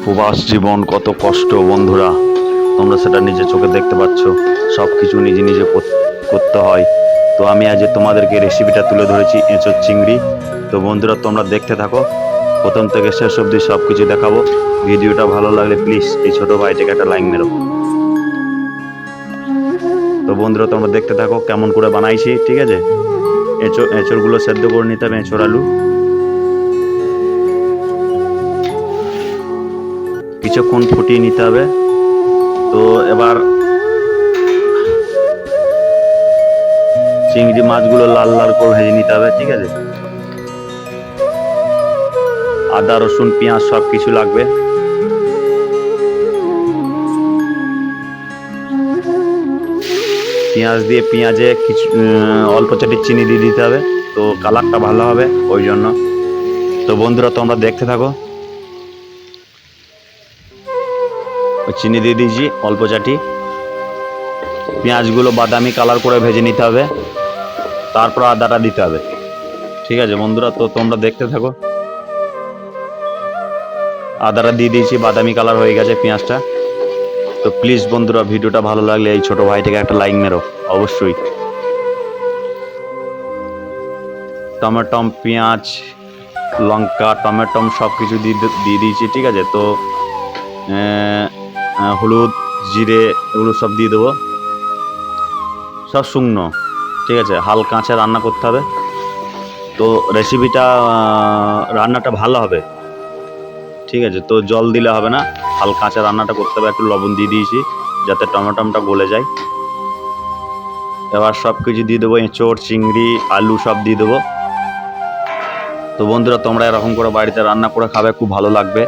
প্রবাস জীবন কত কষ্ট, বন্ধুরা। তোমরা সেটা নিজে চোখে দেখতে পাচ্ছ। সব কিছু নিজে নিজে করতে হয়। তো আমি আজ তোমাদেরকে রেসিপিটা তুলে ধরেছি এঁচোর চিংড়ি। তো বন্ধুরা, তোমরা দেখতে থাকো। প্রথম থেকে শেষ অবধি সব কিছু দেখাবো। ভিডিওটা ভালো লাগলে প্লিজ এই ছোট ভাইটাকে একটা লাইক মেরো তো বন্ধুরা, তোমরা দেখতে থাকো কেমন করে বানাইছি, ঠিক আছে? এঁচো এঁচোড়গুলো সেদ্ধ করে নিতে হবে এঁচোড় আলু। কিছুক্ষণ ফুটিয়ে নিতে হবে। তো এবার চিংড়ি মাছগুলো লাল লাল করে ভেজে নিতে হবে, ঠিক আছে? আদা, রসুন, পেঁয়াজ সব কিছু লাগবে। পেঁয়াজ দিয়ে পেঁয়াজে কিছু অল্প চাটি চিনি দিয়ে দিতে হবে, তো কালারটা ভালো হবে, ওই জন্য। তো বন্ধুরা, তোমরা দেখতে থাকো। ওই চিনি দিয়ে দিয়েছি, অল্প চাটি। পেঁয়াজগুলো বাদামি কালার করে ভেজে নিতে হবে। তারপর আদাটা দিতে হবে। ঠিক আছে বন্ধুরা, তো তোমরা দেখতে থাকো। আদাটা দিয়ে দিয়েছি, বাদামি কালার হয়ে গেছে পেঁয়াজটা। তো প্লিজ বন্ধুরা, ভিডিওটা ভালো লাগলে এই ছোট ভাইটাকে একটা লাইক মেরো, অবশ্যই। টমেটম, পেঁয়াজ, লঙ্কা, টমেটম সব কিছু দিয়ে দিয়েছি, ঠিক আছে? তো হলুদ, জিরে, এগুলো সব দিয়ে দেবো। সব শুকনো, ঠিক আছে? হালকা আঁচে রান্না করতে হবে। তো রেসিপিটা রান্নাটা ভালো হবে। ঠিক আছে? তো জল দিলে হবে না। হালকা আঁচে রান্নাটা করতে হবে। একটু লবণ দিয়ে দিয়েছি, যাতে টমেটোমটা গলে যায়। এবার সব কিছু দিয়ে দেবো, এঁচোড়, চিংড়ি, আলু সব দিয়ে দেবো। তো বন্ধুরা, তোমরা এরকম করে বাড়িতে রান্না করে খাবে, খুব ভালো লাগবে।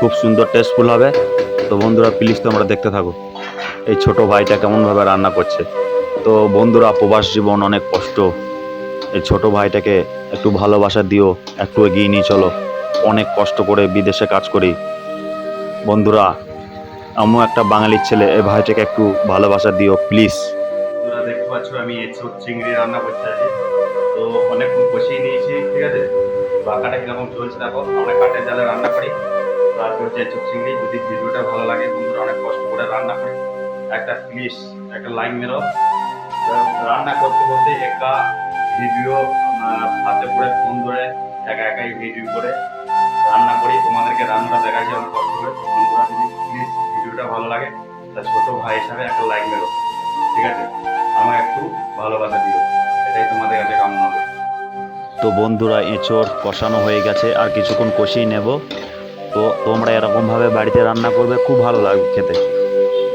খুব সুন্দর টেস্টফুল হবে। তো বন্ধুরা প্লিজ তোমরা দেখতে থাকো। এই ছোট ভাইটা কেমনভাবে রান্না করছে। তো বন্ধুরা, প্রবাস জীবন অনেক কষ্ট। এই ছোট ভাইটাকে একটু ভালোবাসা দিও, একটু এগিয়ে নিয়ে চলো। অনেক কষ্ট করে বিদেশে কাজ করি। বন্ধুরা, আমিও একটা বাঙালির ছেলে, এই ভাইটাকে একটু ভালোবাসা দিও প্লিজ দেখতে পাচ্ছ আমি এঁচোড় চিংড়ি রান্না করতে আছি। তো অনেকক্ষণ কষিয়ে নিয়েছি, ঠিক আছে? বাঁকাটা কীরকম চলছে দেখো, আমরা কাঠের জালে রান্না করি। তারপর হচ্ছে এঁচোড় চিংড়ি, যদি ভিডিওটা ভালো লাগে, বন্ধুরা অনেক কষ্ট করে রান্না করে। একটা প্লিজ একটা লাইন মেরো। রান্না করতে করতে একা ভিডিও হাতে করে ফোন ধরে, একা একাই ভিডিও করে রান্না করি। তোমাদেরকে রান্নাটা দেখাচ্ছি অনেক কষ্ট করে। বন্ধুরা, যদি প্লিজ ভিডিওটা ভালো লাগে তা ছোট ভাই হিসাবে একটা লাইক মেরো। ঠিক আছে? আমাকে একটু ভালোবাসা দিও। এটাই তোমাদের কাছে কামনা করি। তো বন্ধুরা, এঁচোড় কষানো হয়ে গেছে, আর কিছুক্ষণ কষিয়ে নেব। তো তোমরা এরকমভাবে বাড়িতে রান্না করবে, খুব ভালো লাগবে খেতে।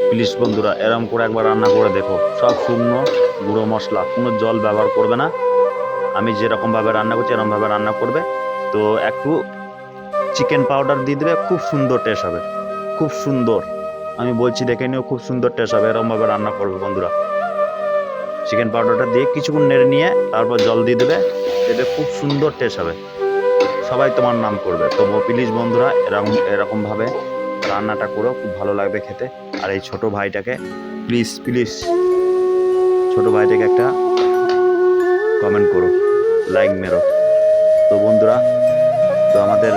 প্লিজ বন্ধুরা এরকম করে একবার রান্না করে দেখো। সব শুকনো, গুঁড়ো মশলা, কোনো জল ব্যবহার করবে না। আমি যেরকমভাবে রান্না করছি, এরকমভাবে রান্না করবে। তো একটু চিকেন পাউডার দিয়ে দেবে, খুব সুন্দর টেস্ট হবে। খুব সুন্দর। আমি বলছি, দেখে নিও, খুব সুন্দর টেস্ট হবে। এরকমভাবে রান্না করবে বন্ধুরা। চিকেন পাউডারটা দিয়ে কিছুক্ষণ নেড়ে নিয়ে, তারপর জল দিয়ে দেবে। এতে খুব সুন্দর টেস্ট হবে। সবাই তোমার নাম করবে। তো প্লিজ বন্ধুরা, এরকম এরকমভাবে রান্নাটা করো, খুব ভালো লাগবে খেতে। আর এই ছোট ভাইটাকে প্লিজ প্লিজ ছোট ভাইটাকে একটা কমেন্ট করো লাইক মেরো। তো বন্ধুরা, তো আমাদের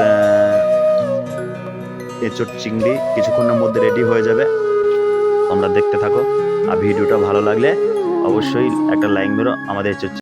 এঁচোড় চিংড়ি কিছুক্ষণের মধ্যে রেডি হয়ে যাবে। তোমরা দেখতে থাকো। আর ভিডিওটা ভালো লাগলে অবশ্যই একটা লাইক মেরো, আমাদের এঁচোড়